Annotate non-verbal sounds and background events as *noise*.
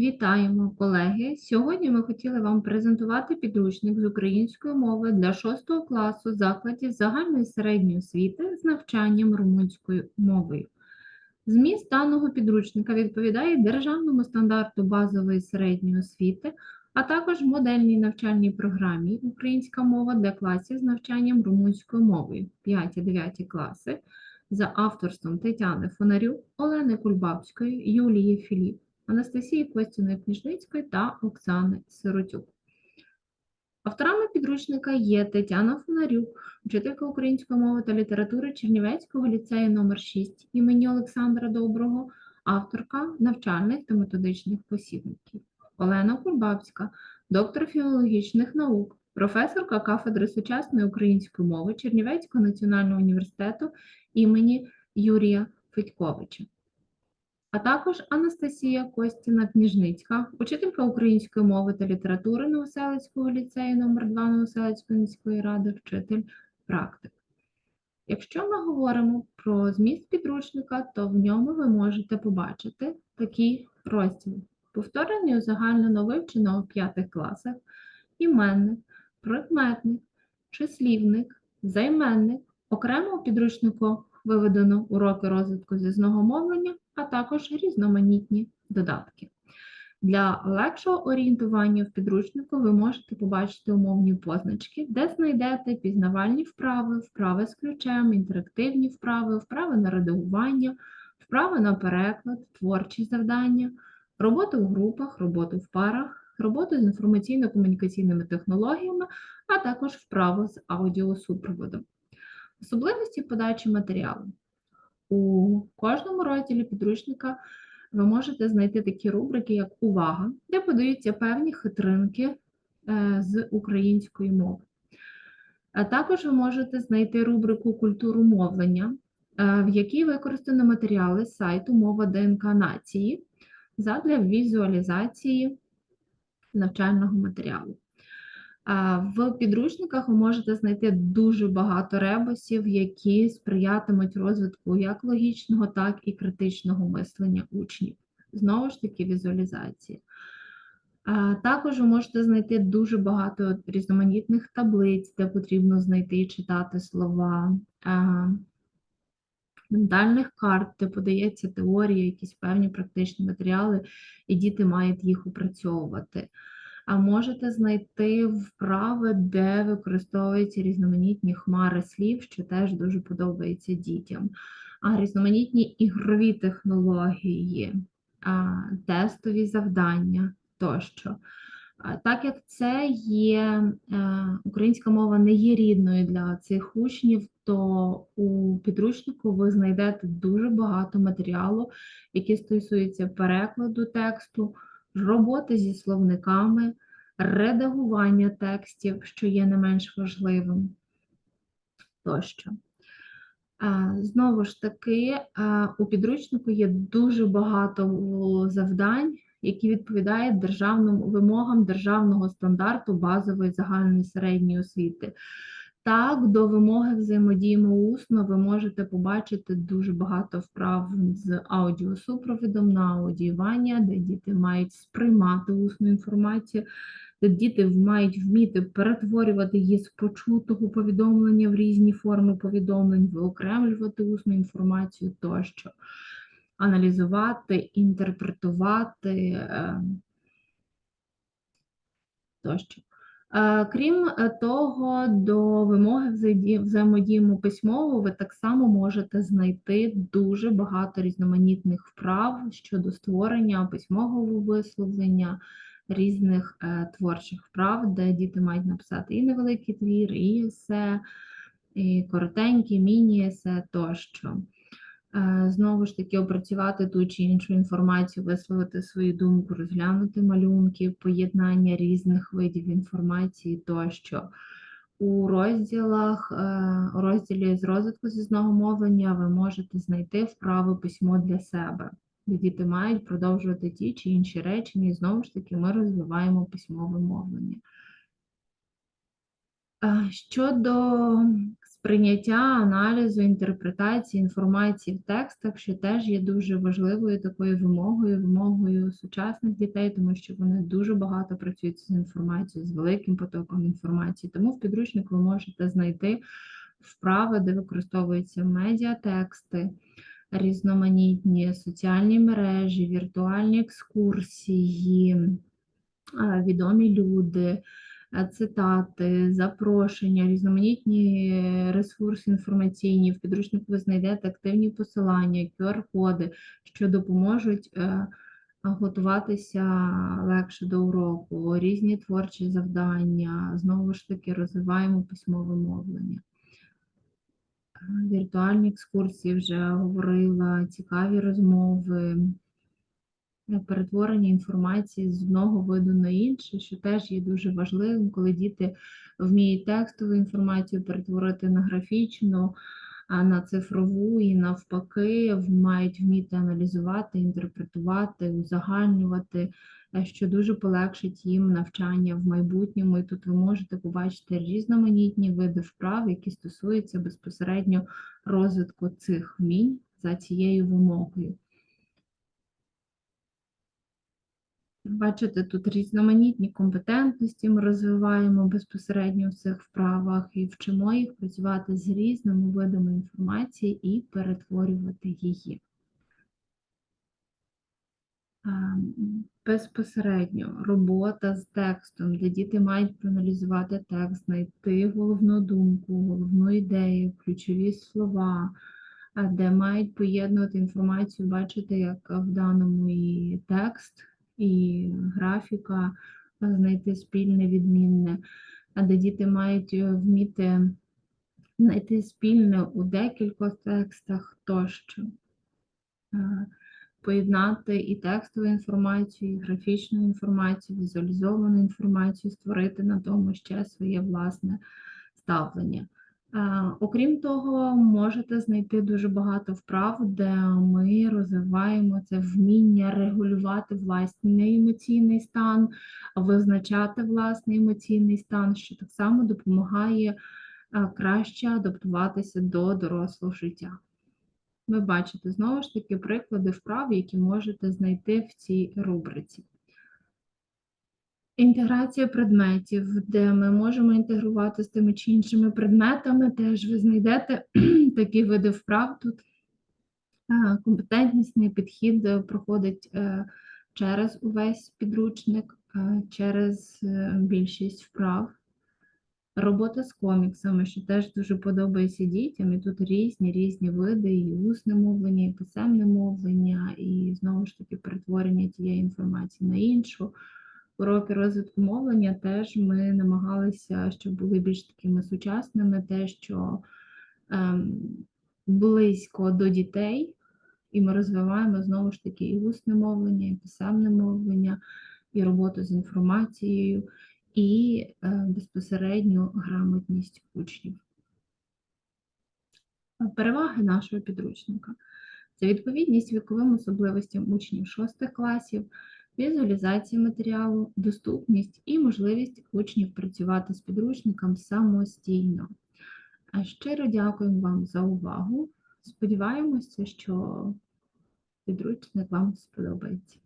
Вітаємо, колеги! Сьогодні ми хотіли вам презентувати підручник з української мови для 6 класу закладів загальної середньої освіти з навчанням румунською мовою. Зміст даного підручника відповідає державному стандарту базової середньої освіти, а також модельній навчальній програмі Українська мова для класів з навчанням румунською мовою 5-9 класи за авторством Тетяни Фонарюк, Олени Кульбабської, Юлії Філіп. Анастасії Костяної Книжницької та Оксани Сиротюк. Авторами підручника є Тетяна Фонарюк, вчителька української мови та літератури Чернівецького ліцею номер 6 імені Олександра Доброго, авторка навчальних та методичних посібників. Олена Кульбабська, доктор філологічних наук, професорка кафедри сучасної української мови Чернівецького національного університету імені Юрія Федьковича а також Анастасія Костіна Кніжницька, учителька української мови та літератури Новоселицького ліцею номер 2 Новоселицької міської ради, вчитель практик. Якщо ми говоримо про зміст підручника, то в ньому ви можете побачити такі розділи. Повторення узагальнено вивченого в п'ятих класах, іменник, прикметник, числівник, займенник, окремо у підручнику виведено уроки розвитку зв'язного мовлення, а також різноманітні додатки. Для легшого орієнтування в підручнику ви можете побачити умовні позначки, де знайдете пізнавальні вправи, вправи з ключем, інтерактивні вправи, вправи на редагування, вправи на переклад, творчі завдання, роботу в групах, роботу в парах, роботу з інформаційно-комунікаційними технологіями, а також вправи з аудіосупроводом. Особливості подачі матеріалу. У кожному розділі підручника ви можете знайти такі рубрики, як увага, де подаються певні хитринки е, з української мови. А також ви можете знайти рубрику культуру мовлення, е, в якій використано матеріали з сайту Мова ДНК Нації задля візуалізації навчального матеріалу. В підручниках ви можете знайти дуже багато ребусів, які сприятимуть розвитку як логічного, так і критичного мислення учнів. Знову ж таки, візуалізації. Також ви можете знайти дуже багато різноманітних таблиць, де потрібно знайти і читати слова, ментальних карт, де подається теорія, якісь певні практичні матеріали, і діти мають їх опрацьовувати можете знайти вправи, де використовуються різноманітні хмари слів, що теж дуже подобається дітям. А різноманітні ігрові технології, тестові завдання тощо. Так як це є, е, українська мова не є рідною для цих учнів, то у підручнику ви знайдете дуже багато матеріалу, які стосуються перекладу тексту роботи зі словниками, редагування текстів, що є не менш важливим тощо. Знову ж таки, у підручнику є дуже багато завдань, які відповідають державним вимогам державного стандарту базової загальної середньої освіти. Так, до вимоги взаємодіємо усно, ви можете побачити дуже багато вправ з аудіосупровідом на аудіювання, де діти мають сприймати усну інформацію, де діти мають вміти перетворювати її з почутого повідомлення в різні форми повідомлень, виокремлювати усну інформацію тощо, аналізувати, інтерпретувати ем, тощо. Е, крім е, того, до вимоги взаємодіємо письмово, ви так само можете знайти дуже багато різноманітних вправ щодо створення письмового висловлення різних е, творчих вправ, де діти мають написати і невеликий твір, і есе, і коротенькі, міні-есе тощо. Е, знову ж таки, опрацювати ту чи іншу інформацію, висловити свою думку, розглянути малюнки, поєднання різних видів інформації тощо. У розділах, е, у розділі з розвитку зв'язного мовлення ви можете знайти вправи письмо для себе, діти мають продовжувати ті чи інші речення, і знову ж таки ми розвиваємо письмове мовлення. Е, щодо сприйняття, аналізу, інтерпретації інформації в текстах, що теж є дуже важливою такою вимогою, вимогою сучасних дітей, тому що вони дуже багато працюють з інформацією, з великим потоком інформації. Тому в підручнику ви можете знайти вправи, де використовуються медіатексти, різноманітні соціальні мережі, віртуальні екскурсії, відомі люди цитати, запрошення, різноманітні ресурси інформаційні. В підручнику ви знайдете активні посилання, QR-коди, що допоможуть е, готуватися легше до уроку, різні творчі завдання. Знову ж таки, розвиваємо письмове мовлення. Е, Віртуальні екскурсії вже говорила, цікаві розмови перетворення інформації з одного виду на інший, що теж є дуже важливим, коли діти вміють текстову інформацію перетворити на графічну, на цифрову і навпаки, мають вміти аналізувати, інтерпретувати, узагальнювати, е, що дуже полегшить їм навчання в майбутньому. І тут ви можете побачити різноманітні види вправ, які стосуються безпосередньо розвитку цих вмінь за цією вимогою. Бачите, тут різноманітні компетентності ми розвиваємо безпосередньо в цих вправах і вчимо їх працювати з різними видами інформації і перетворювати її. Ем, Безпосередньо робота з текстом, де діти мають проаналізувати текст, знайти головну думку, головну ідею, ключові слова, де мають поєднувати інформацію, бачите, як в даному і текст, і графіка, знайти спільне відмінне, де діти мають е, вміти знайти спільне у декількох текстах тощо. Е, Поєднати і текстову інформацію, і графічну інформацію, візуалізовану інформацію, створити на тому ще своє власне ставлення. Е, Окрім того, можете знайти дуже багато вправ, де ми розвиваємо це вміння регулювати власний емоційний стан, визначати власний емоційний стан, що так само допомагає е, краще адаптуватися до дорослого життя. Ви бачите знову ж таки приклади вправ, які можете знайти в цій рубриці. Інтеграція предметів, де ми можемо інтегрувати з тими чи іншими предметами, теж ви знайдете *clears throat* такі види вправ тут. А, Компетентнісний підхід проходить е, через увесь підручник, е, через е, більшість вправ. Робота з коміксами, що теж дуже подобається дітям, і тут різні різні види, і усне мовлення, і писемне мовлення, і знову ж таки перетворення тієї інформації на іншу. Уроки розвитку мовлення теж ми намагалися, щоб були більш такими сучасними, те, що ем, близько до дітей, і ми розвиваємо знову ж таки і усне мовлення, і писемне мовлення, і роботу з інформацією і е, безпосередньо грамотність учнів. Переваги нашого підручника це відповідність віковим особливостям учнів 6 класів, візуалізація матеріалу, доступність і можливість учнів працювати з підручником самостійно. Щиро дякуємо вам за увагу. Сподіваємося, що підручник вам сподобається.